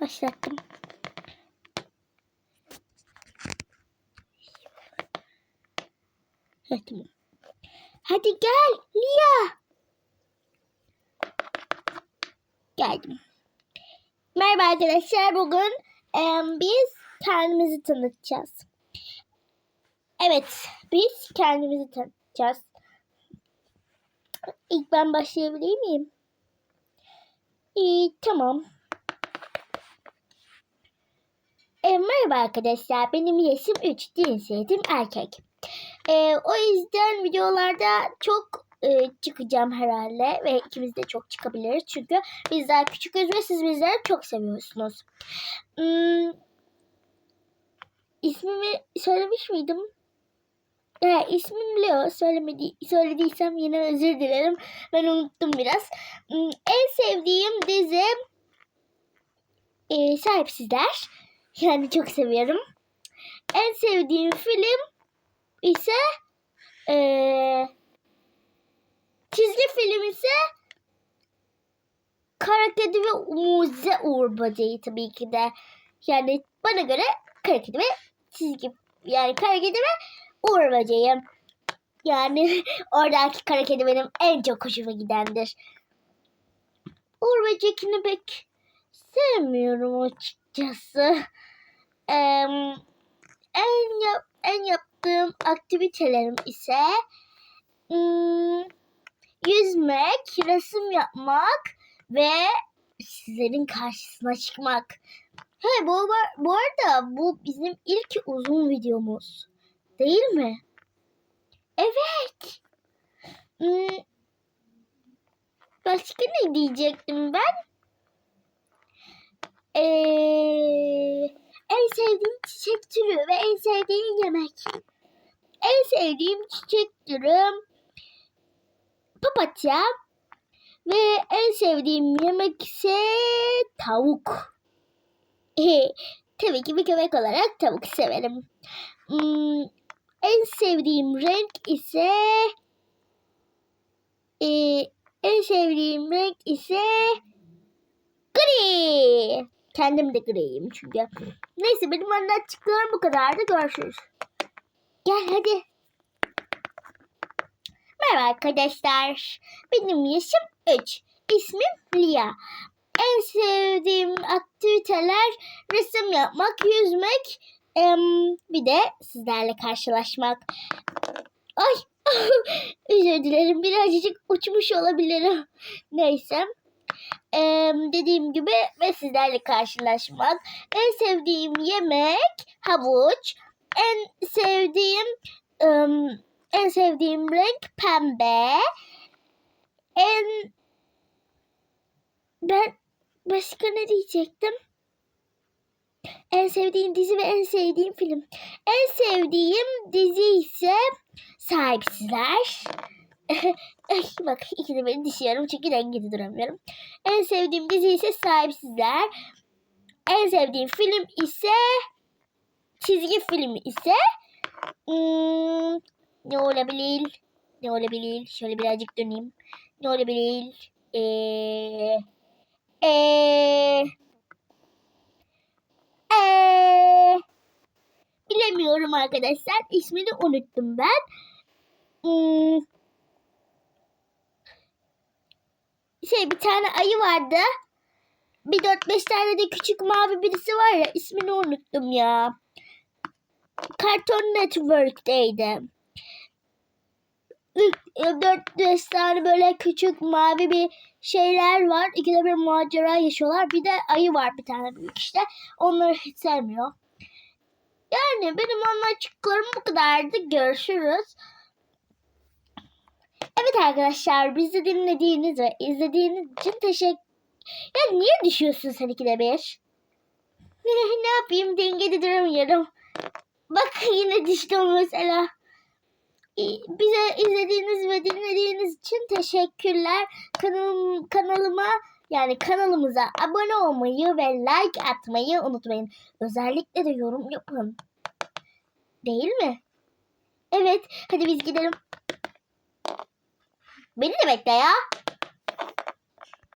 Başlattım. Evet. Hadi gel Lia. Geldim. Merhaba arkadaşlar. Bugün em, biz kendimizi tanıtacağız. Evet, biz kendimizi tanıtacağız. İlk ben başlayabilir miyim? İyi, tamam. Merhaba arkadaşlar. Benim yaşım 3. Cinsiyetim erkek. E, o yüzden videolarda çok e, çıkacağım herhalde. Ve ikimiz de çok çıkabiliriz. Çünkü bizler küçüküz ve siz bizleri çok seviyorsunuz. Hmm, ismimi söylemiş miydim? E, ismim Leo. Söylemedi, söylediysem yine özür dilerim. Ben unuttum biraz. Hmm, en sevdiğim dizi e, Sahipsizler. Yani çok seviyorum. En sevdiğim film ise eee, çizgi film ise Kara Kedi ve Mucize Uğur Böceği tabii ki de. Yani bana göre Kara Kedi ve çizgi yani Kara Kedi ve Uğur Böceği. Yani oradaki Kara Kedi benim en çok hoşuma gidendir. Uğur Böceği'ni pek sevmiyorum açıkçası. En yap, en yaptığım aktivitelerim ise hmm, yüzmek, resim yapmak ve sizlerin karşısına çıkmak. He bu, bu arada bu bizim ilk uzun videomuz. Değil mi? Evet. Hmm, başka ne diyecektim ben? Ee, en sevdiğim çiçek türü ve en sevdiğim yemek. En sevdiğim çiçek türü papatya ve en sevdiğim yemek ise tavuk. Tabii ki bir köpek olarak tavuk severim. Hmm, en sevdiğim renk ise e, en sevdiğim renk ise. Kendim de griyim çünkü. Neyse benim anlattıklarım bu kadardı. Görüşürüz. Gel hadi. Merhaba arkadaşlar. Benim yaşım 3. İsmim Lia. En sevdiğim aktiviteler resim yapmak, yüzmek, bir de sizlerle karşılaşmak. Ay özür dilerim birazcık uçmuş olabilirim. Neyse. Ee, dediğim gibi ve sizlerle karşılaşmak. En sevdiğim yemek havuç. En sevdiğim ım, en sevdiğim renk pembe. En ben başka ne diyecektim? En sevdiğim dizi ve en sevdiğim film. En sevdiğim dizi ise Sahipsizler. Bak ikide beni düşüyorum çünkü dengede duramıyorum. En sevdiğim dizi ise Sahipsizler. En sevdiğim film ise çizgi film ise hmm, ne olabilir? Ne olabilir? Şöyle birazcık döneyim. Ne olabilir? Eee eee eee bilemiyorum arkadaşlar. İsmini unuttum ben. Hmm, şey bir tane ayı vardı. Bir dört beş tane de küçük mavi birisi var ya ismini unuttum ya. Cartoon Network'teydi. e, Dört beş tane böyle küçük mavi bir şeyler var. İkide bir macera yaşıyorlar. Bir de ayı var bir tane büyük işte. Onları hiç sevmiyor. Yani benim anlattıklarım bu kadardı. Görüşürüz. Evet arkadaşlar bizi dinlediğiniz ve izlediğiniz için teşekkür... Ya niye düşüyorsun sen ikide bir? ne yapayım dengede duramıyorum. Bak yine düştüm mesela. Bize izlediğiniz ve dinlediğiniz için teşekkürler. Kanalım, kanalıma yani kanalımıza abone olmayı ve like atmayı unutmayın. Özellikle de yorum yapın. Değil mi? Evet. Hadi biz gidelim. Beni de bekle ya.